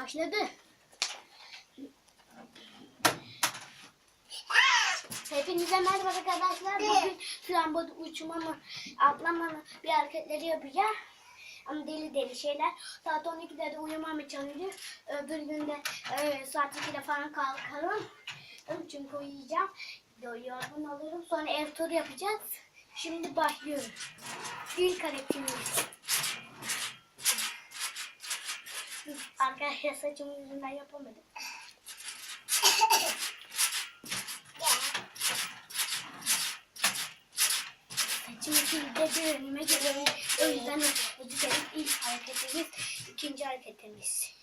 Başladı. Hepinize merhaba arkadaşlar. Bugün trambolde uçmama, atlama bir hareketleri yapacağım. Ama deli deli şeyler. Saat 12'de de uyumam çalışıyor. Öbür günde e, saat 2'de falan kalkarım. Çünkü uyuyacağım. Yorgun olurum. Sonra ev turu yapacağız. Şimdi başlıyorum. İlk hareketimiz. Arkadaşlar saçımın yüzünden yapamadım. Şimdi bir önüme geliyorum. O yüzden özür dilerim. İlk hareketimiz, ikinci hareketimiz.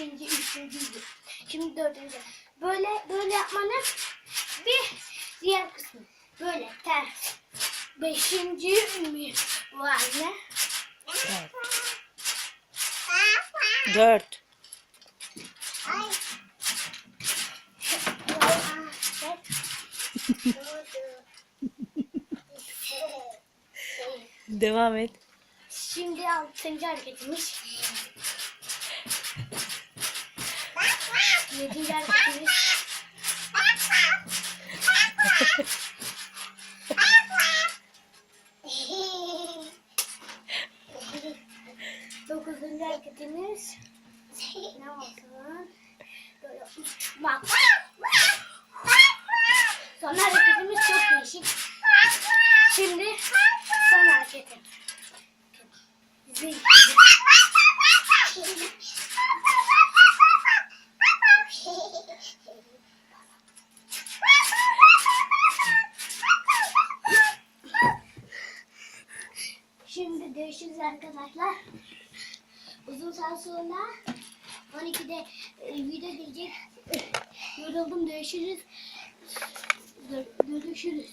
Üçüncü, üçüncüydü. Şimdi dördüncü. Böyle, böyle yapmanın bir diğer kısmı. Böyle ters. Beşinci mi var ne? Evet. Dört. Ay. Devam et. Şimdi altıncı hareketimiz. Yedinci hareketimiz. Dokuzuncu hareketimiz. Ne olsun? Böyle uçmak. Son hareketimiz çok değişik. Şimdi son hareketim. Zil. Görüşürüz arkadaşlar. Uzun saat sonra 12'de e, video gelecek. Yoruldum görüşürüz. Gör- Görüşürüz.